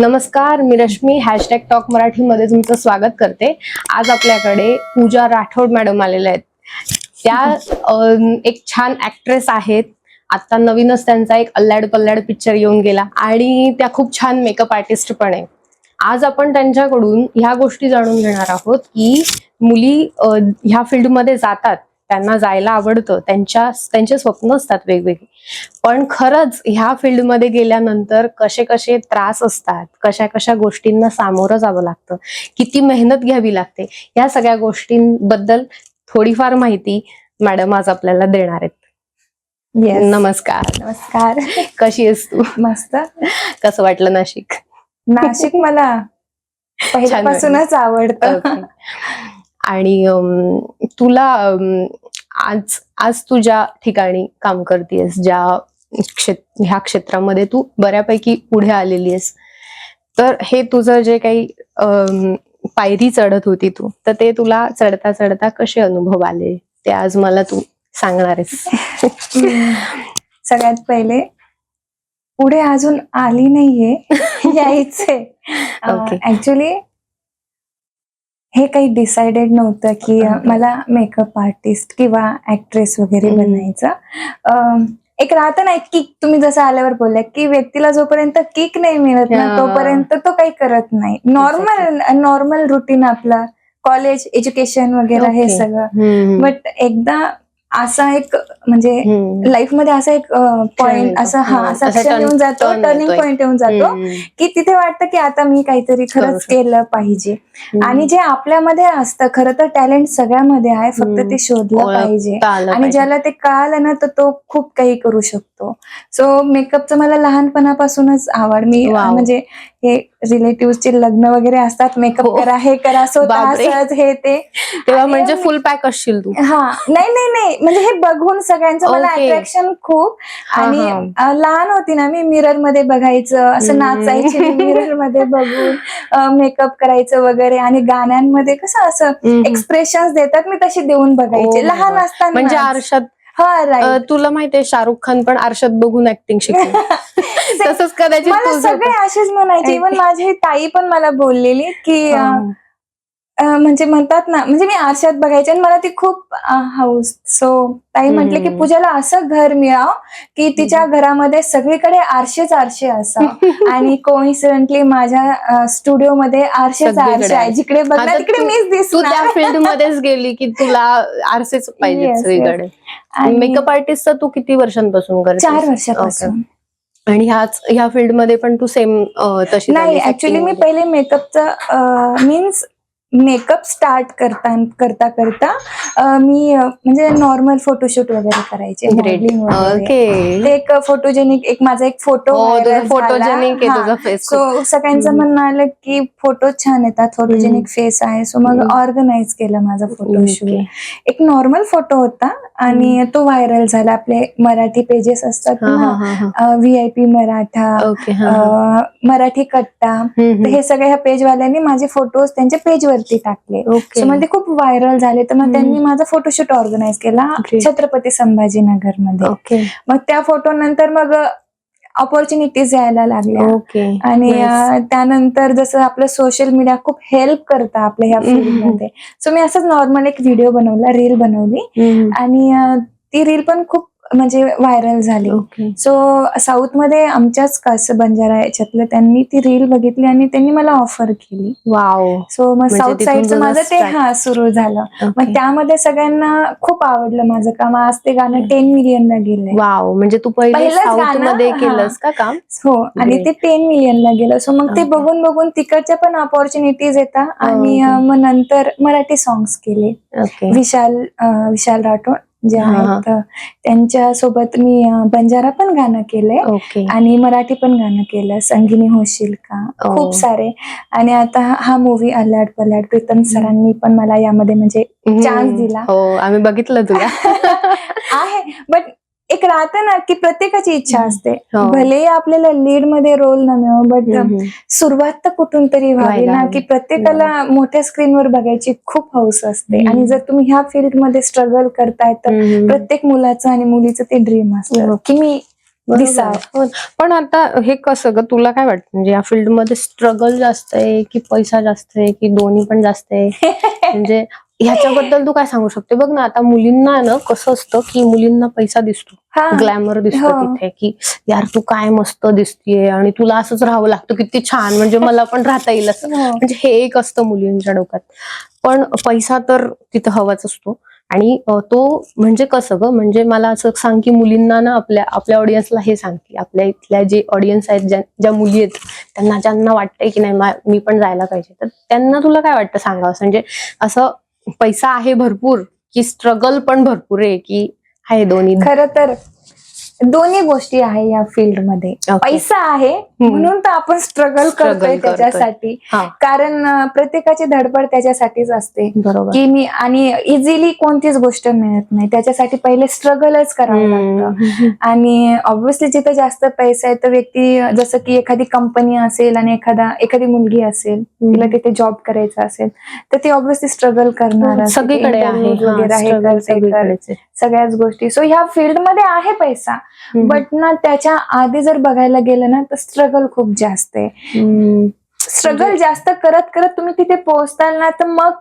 नमस्कार मी Rashmi hashtag talk मराठीमध्ये तुमचं स्वागत करते. आज आपल्याकडे पूजा राठोड मॅडम आलेल्या आहेत. त्या एक छान ऍक्ट्रेस आहेत. आता नवीनच त्यांचा एक अल्लाड पल्लाड पिक्चर येऊन गेला आणि त्या खूप छान मेकअप आर्टिस्ट पण आहे. आज आपण त्यांच्याकडून ह्या गोष्टी जाणून घेणार आहोत की मुली ह्या फील्डमध्ये जातात. त्यांना जायला आवडतं. त्यांच्या त्यांचे स्वप्न असतात वेगवेगळे. पण खरंच ह्या फील्डमध्ये गेल्यानंतर कसे कसे त्रास असतात कशा कशा गोष्टींना सामोरं जावं लागतं किती मेहनत घ्यावी लागते या सगळ्या गोष्टींबद्दल थोडीफार माहिती मॅडम आज आपल्याला देणार आहेत. येस नमस्कार. नमस्कार. कशी आहेस तू? मस्त. कसं वाटलं नाशिक? नाशिक मला पहिल्यापासूनच आवडतं. आणि तुला आज आज तू ज्या ठिकाणी काम करतेस ज्या क्षेत्र ह्या क्षेत्रामध्ये तू बऱ्यापैकी पुढे आलेली आहेस तर हे तुझं जे काही पायरी चढत होती तू तर ते तुला चढता चढता कसे अनुभव आले ते आज मला तू सांगणार आहेस. सगळ्यात पहिले पुढे अजून आली नाहीये यायचे. ऍक्च्युली हे काही डिसाइडेड नव्हतं की. मला मेकअप आर्टिस्ट किंवा ऍक्ट्रेस वगैरे. बनायचं एक राहतं ना एक किक तुम्ही जसं आल्यावर बोलल्या की व्यक्तीला जोपर्यंत किक नाही मिळत ना. तोपर्यंत तो काही करत नाही नॉर्मल नॉर्मल रुटीन आपलं कॉलेज एज्युकेशन वगैरे हे. सगळं बट एकदा असा एक म्हणजे. लाईफमध्ये असा एक पॉइंट. असा हा. असा क्षण येऊन जातो टर्निंग. पॉइंट येऊन जातो. की तिथे वाटतं की आता मी काहीतरी खरंच. केलं पाहिजे. आणि जे आपल्यामध्ये असतं खरं तर टॅलेंट सगळ्यामध्ये आहे फक्त. ते शोधलं पाहिजे आणि. ज्याला ते कळालं ना तर तो खूप काही करू शकतो सो मेकअपचं मला लहानपणापासूनच आवड मी. म्हणजे हे रिलेटिव्हचे लग्न वगैरे असतात मेकअप हो. करा हे करा बापरे. सहज हे ते तेव्हा म्हणजे फुल पॅक असशील तू हा नाही नाही नाही म्हणजे हे बघून सगळ्यांचं मला. अट्रॅक्शन खूप आणि लहान होती ना मी मिररमध्ये बघायचं असं. नाचायची मिररमध्ये बघून मेकअप करायचं वगैरे आणि गाण्यांमध्ये कसं असं. एक्सप्रेशन देतात मी तशी देऊन Oh बघायचे my लहान. असताना म्हणजे आरशात हा तुला माहितीये शाहरुख खान पण आरशात बघून ऍक्टिंग शिकले तसंच कदाचित मला सगळे असेच म्हणायचे. इव्हन माझी ताई पण मला बोललेली की हा. अं, अं, म्हणजे म्हणतात ना म्हणजे मी आरशात बघायचे आणि मला ती खूप हाऊस सो ताई म्हटले की हम्म. पूजाला असं घर मिळाव की तिच्या घरामध्ये सगळीकडे आरशेच आरशे असावं आणि कोइन्सिडेंटली माझ्या स्टुडिओ मध्ये आरशेच सगळीकडे आरशे. आहे. जिकडे बघणार आता तिकडे तू- मीच तू त्या दिसणार. फील्ड मध्येच गेली की तुला आरसेच पाहिजे Yes, yes. सगळीकडे. आणि मेकअप आर्टिस्ट तू किती वर्षांपासून करते चार वर्षापासून. आणि ह्याच ह्या फील्डमध्ये पण तू सेम तशी नाही ऍक्च्युली मी मध्ये? पहिले मेकअपचं मीन्स मेकअप स्टार्ट करता करता करता मी म्हणजे नॉर्मल फोटोशूट वगैरे करायचे वगैरे. ते एक फोटोजेनिक एक माझा एक फोटो फोटोजेनिक सो सगळ्यांचं. म्हणणं आलं की फोटो छान येतात फोटोजेनिक फेस आहे. सो मग. ऑर्गनाईज केलं माझं फोटोशूट. एक नॉर्मल फोटो होता आणि तो व्हायरल झाला. आपले मराठी पेजेस असतात ना V I P Maratha Marathi Katta. हे सगळे ह्या पेजवाल्यांनी माझे फोटोज त्यांच्या पेजवरती टाकले. सो मग ते खूप व्हायरल झाले. तर मग. त्यांनी माझा फोटोशूट ऑर्गनाईज केला. छत्रपती संभाजीनगरमध्ये ओके मग त्या फोटो नंतर मग ऑपॉर्च्युनिटीज यायला लागल्या. ओके आणि त्यानंतर जसं आपलं सोशल मीडिया खूप हेल्प करतं आपल्या ह्या. फील्डमध्ये सो मी असंच नॉर्मल एक व्हिडिओ बनवला रील बनवली. आणि ती रील पण खूप म्हणजे व्हायरल झाली. सो साऊथमध्ये आमच्याच कास बंजारा याच्यातलं त्यांनी ती रील बघितली आणि त्यांनी मला ऑफर केली. वाव सो मग म्हणजे साऊथ तिथून साईडचं माझं ते. हा सुरू झालं. मग. त्यामध्ये सगळ्यांना खूप आवडलं माझं काम. आज ते गाणं टेन मिलियनला गेलंय. वाव म्हणजे तू पहिले मध्ये. केलंस का काम? हो आणि. ते टेन मिलियनला गेलं. सो मग ते. बघून बघून तिकडच्या पण ऑपॉर्च्युनिटीज येतात. आणि मग नंतर मराठी सॉंग्स केले. विशाल विशाल राठोड. जे हा. आहेत त्यांच्यासोबत मी बंजारा पण गाणं केलंय ओके आणि मराठी पण गाणं केलं संगिनी होशील का. खूप सारे आणि आता हा- मूवी अल्लाड पल्लाड प्रीतम सरांनी पण मला यामध्ये म्हणजे हम्म. दिला. हो आम्ही बघितलं तुला आहे बट एक राहतं ना की प्रत्येकाची इच्छा. असते हो. भले आपल्याला लीडमध्ये रोल न मिळो बट. सुरुवात तर कुठून तरी व्हावी ना. की प्रत्येकाला मोठ्या स्क्रीनवर बघायची खूप हौस असते. आणि जर तुम्ही ह्या फील्डमध्ये स्ट्रगल करताय तर. प्रत्येक मुलाचं आणि मुलीचं ते ड्रीम असतं हो. की मी. हो. पण आता हे कसं ग तुला काय वाटतं म्हणजे या फील्डमध्ये स्ट्रगल जास्त आहे की पैसा जास्त आहे की दोन्ही पण जास्त आहे म्हणजे ह्याच्याबद्दल तू काय सांगू शकते? बघ ना आता मुलींना ना कसं असतं की मुलींना पैसा दिसतो. ग्लॅमर दिसतो हो. तिथे की यार तू काय मस्त दिसतीये आणि तुला असंच राहावं लागतं किती छान. म्हणजे मला पण राहता येईल असं. हो. म्हणजे हे एक असतं मुलींच्या डोक्यात. पण पैसा तर तिथं हवाच असतो. आणि तो म्हणजे कसं ग? म्हणजे मला असं सांग की मुलींना ना आपल्या आपल्या ऑडियन्सला हे सांग की आपल्या इथल्या जे ऑडियन्स आहेत ज्या ज्या मुली आहेत त्यांना ज्यांना वाटतंय की नाही मा- मी पण जायला पाहिजे. तर त्यांना तुला काय वाटतं सांगावं म्हणजे असं पैसा आहे भरपूर की स्ट्रगल पण भरपूर आहे की आहे दोन्ही. खर तर दोन्ही गोष्टी आहे या फील्डमध्ये Okay. पैसा आहे म्हणून तर आपण स्ट्रगल करतोय. त्याच्यासाठी हा कारण प्रत्येकाची धडपड त्याच्यासाठीच असते की मी आणि इझिली कोणतीच गोष्ट मिळत नाही त्याच्यासाठी पहिले स्ट्रगलच करावं लागतं. आणि ऑब्व्हियसली जिथे जास्त पैसा आहे तर व्यक्ती जसं की एखादी कंपनी असेल आणि एखादा एखादी मुलगी असेल तिला तिथे जॉब करायचा असेल तर ती ऑब्व्हियसली स्ट्रगल करणार असते. सगळीकडे आहे हा, हे. सगळ्याच गोष्टी सो ह्या फील्डमध्ये आहे पैसा. बट ना त्याच्या आधी जर बघायला गेलं ना तर स्ट्रगल खूप जास्त आहे. स्ट्रगल जास्त करत करत तुम्ही तिथे पोहोचताल ना तर मग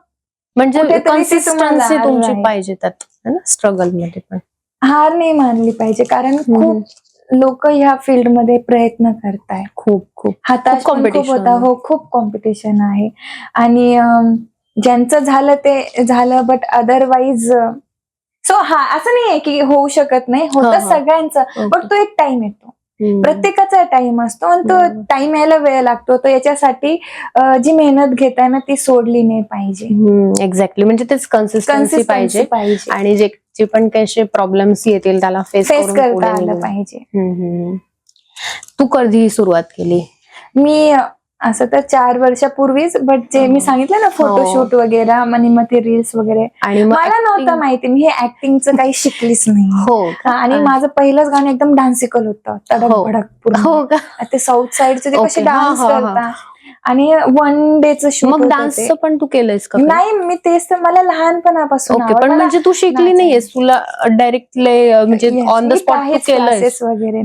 म्हणजे तुमची. पाहिजे त्यात है स्ट्रगलमध्ये पण. हार नाही मानली पाहिजे कारण खूप लोक ह्या फील्डमध्ये प्रयत्न करताय. खूप खूप. खूप competition. होता. हो खूप कॉम्पिटिशन आहे. आणि ज्यांचं झालं ते झालं बट अदरवाईज सो हा असं नाहीये की होऊ शकत नाही होतं. सगळ्यांचं बट तो एक टाइम येतो. प्रत्येकाचा टाइम असतो आणि तो. टाइम यायला वेळ लागतो तर याच्यासाठी जी मेहनत घेताय ना ती सोडली नाही पाहिजे एक्झॅक्टली म्हणजे तेच कन्सिस्टन्सी पाहिजे आणि जे पण काही प्रॉब्लेम्स येतील त्याला फेस करता आलं. पाहिजे. तू कधी सुरुवात केली मी असं तर चार वर्षापूर्वीच बट जे मी हो. सांगितलं ना फोटोशूट वगैरे आणि मग ते रील्स वगैरे आणि मला नव्हतं माहिती मी हे ऍक्टिंगचं काही शिकलीच नाही हो? आणि माझं पहिलंच गाणं एकदम डान्सिकल होतं तडक हो. भडक पूर्ण हो का ते साऊथ साइडचे ते कसे. हा, डान्स हा, हा. करतात आणि वन डेच शूट मग डान्सचं पण तू केलंयस का नाही मी तेच तर मला लहानपणापासून ओके. पण म्हणजे तू शिकली. नाहीयेस तुला डायरेक्टली म्हणजे ऑन द स्पॉट classes वगैरे.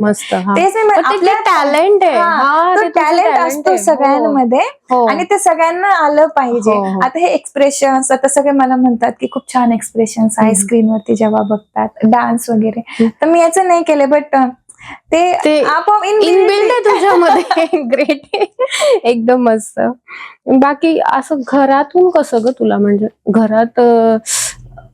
मस्त तेच आपल्या टॅलेंट आहे टॅलेंट असतो. हो. सगळ्यांमध्ये हो. आणि ते सगळ्यांना आलं पाहिजे हो. आता हे एक्सप्रेशन आता सगळे मला म्हणतात की खूप छान एक्सप्रेशन आहे. स्क्रीनवरती जेव्हा बघतात डान्स वगैरे. तर मी याचं नाही केलं बट ते आपोआप इन बिल्ड आहे तुझ्यामध्ये. ग्रेट एकदम मस्त. बाकी असं घरातून कसं ग तुला? म्हणजे घरात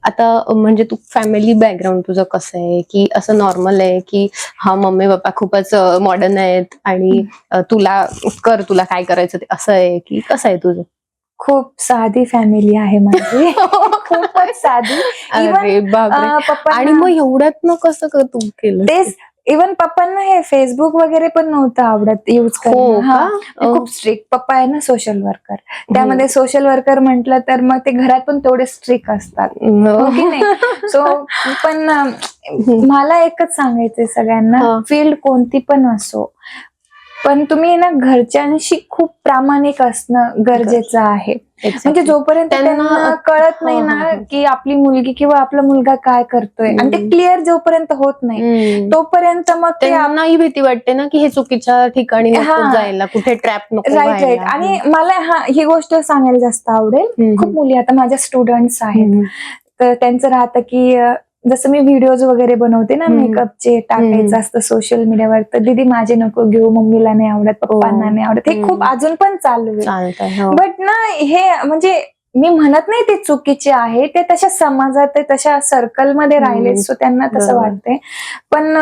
आता म्हणजे तू फॅमिली बॅकग्राऊंड तुझं कसं आहे? की असं नॉर्मल आहे की हा मम्मी पप्पा खूपच मॉडर्न आहेत आणि तुला कर तुला काय करायचं ते असं आहे की कसं आहे तुझं? खूप साधी फॅमिली आहे माझी. खूपच साधी. आणि मग एवढ्यात ना कसं तू केलं तेच इवन पप्पांना हे फेसबुक वगैरे पण नव्हतं आवडत युज हो करणं. हा. खूप स्ट्रिक्ट पप्पा आहे ना सोशल वर्कर त्यामध्ये सोशल वर्कर म्हटलं तर मग ते घरात पण तेवढे स्ट्रिक्ट असतात. हो की नाही? सो पण अं, मला एकच सांगायचंय सगळ्यांना. हा. फील्ड कोणती पण असो पण तुम्ही ना घरच्यांशी खूप प्रामाणिक असणं गरजेचं आहे म्हणजे जोपर्यंत त्यांना- कळत नाही ना. की आपली मुलगी किंवा आपला मुलगा काय करतोय आणि ते. क्लिअर जोपर्यंत होत नाही. तोपर्यंत मग ते त्यांनाही भीती वाटते ना की हे चुकीच्या ठिकाणी. जायला कुठे ट्रॅप नको राईट राईट. आणि मला हा ही गोष्ट सांगायला जास्त आवडेल. खूप मुली आता माझ्या स्टुडंट्स आहेत. तर त्यांचं राहतं की जसं मी व्हिडिओज वगैरे बनवते ना. मेकअपचे टाकायचं असतं सोशल मीडियावर तर दीदी माझे नको घेऊ मम्मीला नाही आवडत पप्पांना नाही आवडत हे खूप. अजून पण चालू आहे चालतंय हो. बट ना हे म्हणजे मी म्हणत नाही ते चुकीचे आहे ते तशा समाजात ते तशा सर्कलमध्ये राहिले. सो त्यांना तसं. वाटतंय पण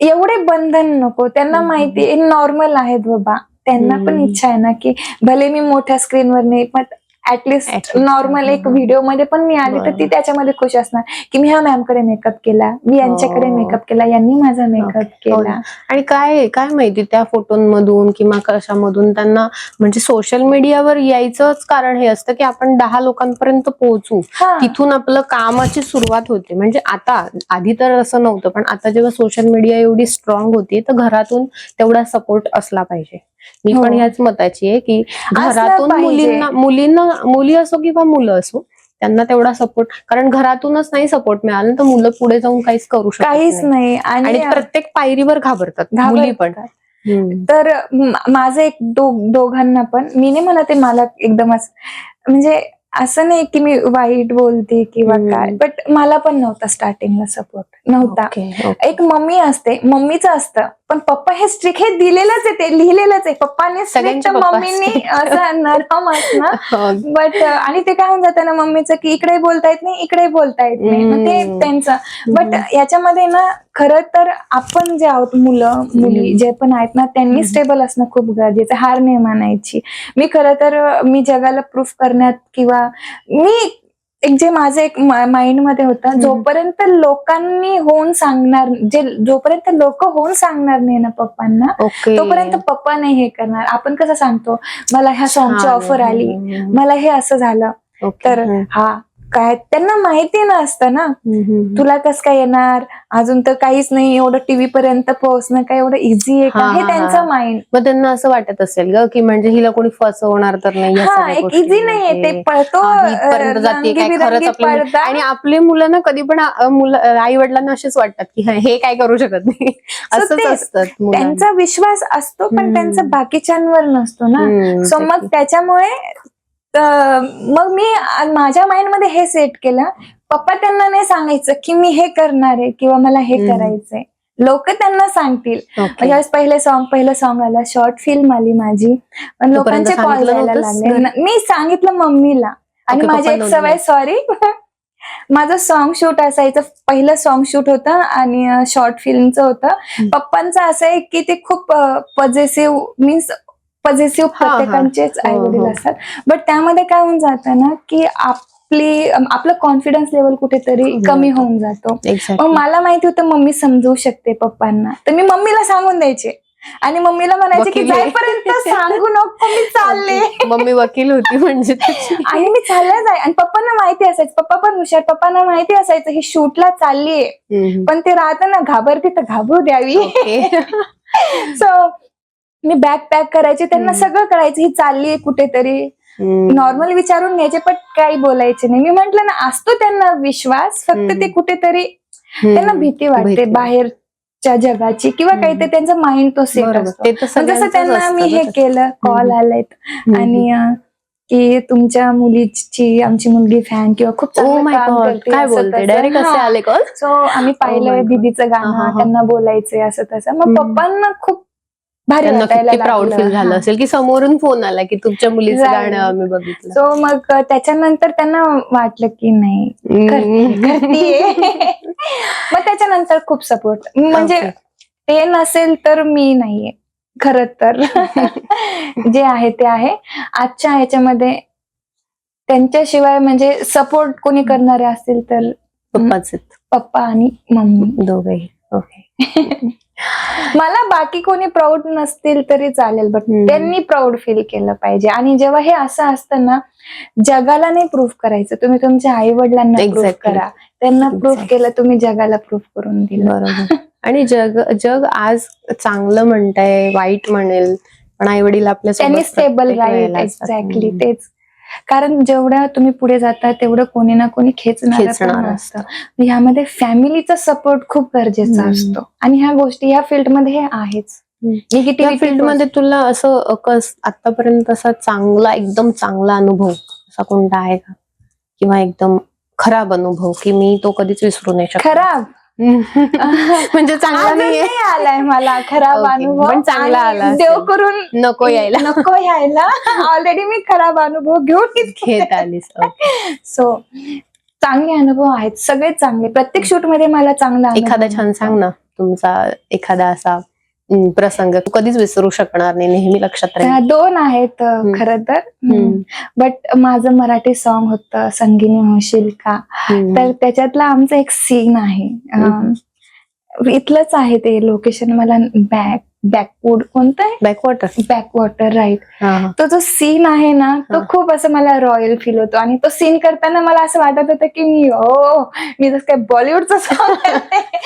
एवढे बंधन नको त्यांना. माहिती नॉर्मल आहेत बाबा त्यांना पण. इच्छा आहे ना की भले मी मोठ्या स्क्रीनवर नाही पण ऍटलिस्ट नॉर्मल एक. व्हिडिओमध्ये पण मी आली तर ती. त्याच्यामध्ये खुश असणार की मी ह्या मॅमकडे मेकअप केला मी यांच्याकडे हो. मेकअप केला यांनी माझा मेकअप हो केला. आणि काय काय माहिती त्या फोटोंमधून किंवा कशामधून त्यांना म्हणजे सोशल मीडियावर यायचंच कारण हे असतं की आपण दहा लोकांपर्यंत पोहोचू हा तिथून आपलं कामाची सुरुवात होते म्हणजे आता आधी तर असं नव्हतं पण आता जेव्हा सोशल मीडिया एवढी स्ट्रॉंग होती तर घरातून तेवढा सपोर्ट असला पाहिजे मी पण हो. ह्याच मताची आहे की घरातून. मुलींना मुलींना मुली असो किंवा मुलं असो त्यांना तेवढा सपोर्ट कारण घरातूनच नाही सपोर्ट मिळाला तर मुलं पुढे जाऊन काहीच करू शकत काहीच नाही. आणि प्रत्येक पायरीवर घाबरतात मुली पण. तर माझं एक दोघांना पण मी नाही म्हणत आहे मला एकदमच म्हणजे असं नाही की मी वाईट बोलते किंवा. काय बट मला पण नव्हता स्टार्टिंगला सपोर्ट नव्हता. एक मम्मी असते मम्मीचं असतं पण पप्पा हे स्ट्रिक हे दिलेलंच आहे ते लिहिलेलंच आहे पप्पाने स्ट्रिक सगळ्यांचे तर पप्पा मम्मीनी. असं नरम असणं हो. बट आणि ते काय होऊन जातं ना मम्मीचं की इकडे बोलता येत नाही इकडे बोलता येत नाही ते. त्यांचं बट याच्यामध्ये ना खरं तर आपण जे आहोत मुलं मुली. जे पण आहेत ना त्यांनी. स्टेबल असणं खूप गरजेचं. हार नाही मानायची मी खरं तर मी जगाला प्रूफ करण्यात किंवा मी एक जे माझं एक माइंडमध्ये होतं. जोपर्यंत लोकांनी होऊन सांगणार जे जोपर्यंत लोक होऊन सांगणार नाही ना पप्पांना तोपर्यंत पप्पा नाही हे करणार आपण कसं सांगतो मला ह्या सॉंगची. ऑफर आली. मला हे असं झालं. तर. हा काय त्यांना माहिती नसतं ना. तुला कस काय येणार अजून तर काहीच नाही एवढं टीव्ही पर्यंत पोहोचणं काय एवढं इझी आहे का हा, त्यांचं. माइंड मग त्यांना असं वाटत असेल ग की म्हणजे हिला कोणी फसवणार तर नाही एक इझी नाहीये ते. पळतो आणि आपले मुलं ना कधी पण मुलं आई वडिलांना असेच वाटतात की हे- काय करू शकत नाही असंच असतात. त्यांचा विश्वास असतो पण. त्यांचा बाकीच्यांवर नसतो ना सो मग. त्याच्यामुळे अं, मग मी माझ्या माइंडमध्ये हे सेट केलं. पप्पा त्यांना नाही सांगायचं की मी हे करणार आहे किंवा मला हे. करायचंय. लोक त्यांना सांगतील. ज्यावेळेस पहिले सॉन्ग पहिलं सॉन्ग आलं. शॉर्ट फिल्म आली माझी. पण लोकांचे कॉल यायला लागले. मी सांगितलं मम्मीला. आणि माझी एक सवय सॉरी माझं सॉन्ग शूट असायचं. पहिलं सॉन्ग शूट होतं आणि शॉर्ट फिल्मचं होतं. पप्पांचं असं आहे की ते खूप पॉझिटिव्ह मीन्स पॉझिटिव्ह हा, हा. प्रत्येकांचेच हो, आई वडील हो. असतात बट त्यामध्ये काय होऊन जातं ना की आपली आपलं कॉन्फिडन्स लेवल कुठेतरी कमी कमी. होऊन जातो. मग मला माहिती होतं मम्मी समजवू शकते पप्पांना तर मी मम्मीला सांगून द्यायचे आणि मम्मीला म्हणायचे की. जाईपर्यंत सांगू नको मी चालले. मम्मी वकील होती म्हणजे. आणि मी चालले जाय आणि पप्पांना माहिती असायचं पप्पा पण हुशार पप्पांना माहिती असायचं ही शूटला चाललीये. पण ते राहतं ना घाबरते तर घाबरू द्यावी. सो मी बॅग पॅक करायचे त्यांना. सगळं करायचं ही चाललीये कुठेतरी. नॉर्मल विचारून घ्यायचे पण काही बोलायचे नाही मी म्हंटल ना असतो त्यांना विश्वास फक्त. ते कुठेतरी. त्यांना भीती वाटते. बाहेरच्या जगाची किंवा काही ते. त्यांचा माइंड तो सेट. असतो जसं त्यांना मी हे. केलं कॉल. आलेत. आणि की तुमच्या मुलीची आमची मुलगी फॅन किंवा खूप Oh. डायरेक्ट हा. आले कॉल सो आम्ही my पाहिलं. दीदीचं गाणं. त्यांना बोलायचंय असं तसं मग. पप्पांना खूप त्यांना किती प्राऊड. फील झालं. असेल की समोरून फोन आला की तुमच्या मुलीचं. गाणं आम्ही बघितलं. सो मग त्याच्यानंतर त्यांना वाटलं की नाही. मग त्याच्यानंतर खूप सपोर्ट म्हणजे. ते नसेल तर मी नाहीये. खर तर. जे आहे ते आहे. आजच्या ह्याच्यामध्ये त्यांच्याशिवाय म्हणजे सपोर्ट कोणी करणारे असतील तर पप्पाच पप्पा आणि मम्मी. दोघेही. ओके मला बाकी कोणी प्राऊड नसतील तरी चालेल बट. त्यांनी प्राऊड फील केलं पाहिजे. आणि जेव्हा हे असं असतं ना जगाला नाही प्रूफ करायचं. तुम्ही तुमच्या आई वडिलांना प्रूफ. करा. त्यांना प्रूफ. केलं तुम्ही जगाला प्रूफ करून दिलं. बरोबर. आणि जग जग आज चांगलं म्हणताय वाईट म्हणेल पण आई वडील आपल्या स्टेबल राहील. एक्झॅक्टली तेच. कारण जेवढं तुम्ही पुढे जाता तेवढं कोणी ना कोणी खेचणार खेचणार असतं. ह्यामध्ये फॅमिलीचा सपोर्ट खूप गरजेचा. असतो. आणि ह्या गोष्टी ह्या फील्डमध्ये हे आहेच. हम्म. या निगेटिव्हिटी फील्डमध्ये तुला असं कस आतापर्यंत असा चांगला एकदम चांगला अनुभव असा कोणता आहे का? किंवा एकदम खराब अनुभव की मी तो कधीच विसरू नाही शकत? खराब? म्हणजे चांगला नाहीये नाही आलाय मला खराब Okay. अनुभव पण चांगला आणि आला असेल. देव करून नको यायला नको यायला ऑलरेडी मी खराब अनुभव घेऊन घेत आलीस Okay. सो चांगले अनुभव आहेत सगळेच चांगले प्रत्येक शूटमध्ये मला चांगला अनुभव एखादा छान. सांग ना तुमचा एखादा असा प्रसंग तू कधीच विसरू शकणार नाही नेहमी लक्षात राहील. दोन आहेत. खर तर. बट माझं मराठी सॉन्ग होतं संगीनी होशील का. तर त्याच्यातला आमचा एक सीन आहे. इथलंच आहे ते लोकेशन मला बॅक बॅकवूड कोणतं आहे? बॅकवॉटर बॅकवॉटर राईट तो जो सीन आहे ना तो. खूप असं मला रॉयल फील होतो. आणि तो सीन करताना मला असं वाटत होतं की मी हो मी जसं काय बॉलिवूडचं सॉंग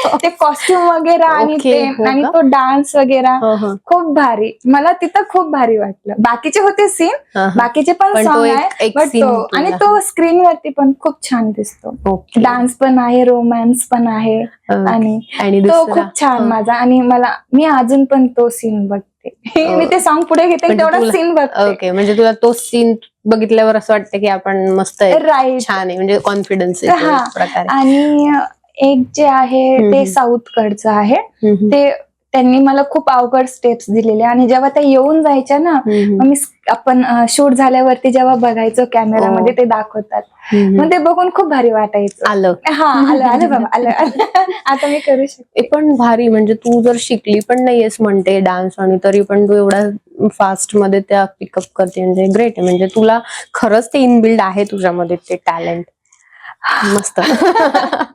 ते कॉस्ट्युम वगैरे आणि ते हो आणि? तो डान्स वगैरे. खूप भारी. मला तिथं खूप भारी वाटलं. बाकीचे होते सीन बाकीचे पण एक- आहे scene तो आणि. तो स्क्रीन वरती पण खूप छान दिसतो. डान्स पण आहे रोमॅन्स पण आहे. आणि तो खूप छान हा. माझा. आणि मला मी अजून पण तो सीन बघते. मी ते सॉंग पुढे घेते म्हणजे तेवढा सीन बघते. ओके. म्हणजे तुला तो सीन बघितल्यावर असं वाटतं की आपण मस्त आहे. राईट छान आहे. म्हणजे कॉन्फिडन्स आहे हा. आणि एक जे आहे. ते साऊथ कडचं आहे. ते त्यांनी मला खूप अवघड स्टेप्स दिलेले. आणि जेव्हा त्या येऊन जायच्या ना मी आपण शूट झाल्यावरती जेव्हा बघायचो कॅमेरामध्ये हो. ते दाखवतात. मग ते बघून खूप भारी वाटायचं. आलं. हा आलं आलं बाबा आलं. आता मी करू शकते. पण भारी म्हणजे तू जर शिकली पण नाहीयेस म्हणते डान्स आणि तरी पण तू एवढा फास्टमध्ये त्या पिकअप करते म्हणजे ग्रेट आहे. म्हणजे तुला खरंच ते इनबिल्ड आहे तुझ्यामध्ये ते टॅलेंट मस्त.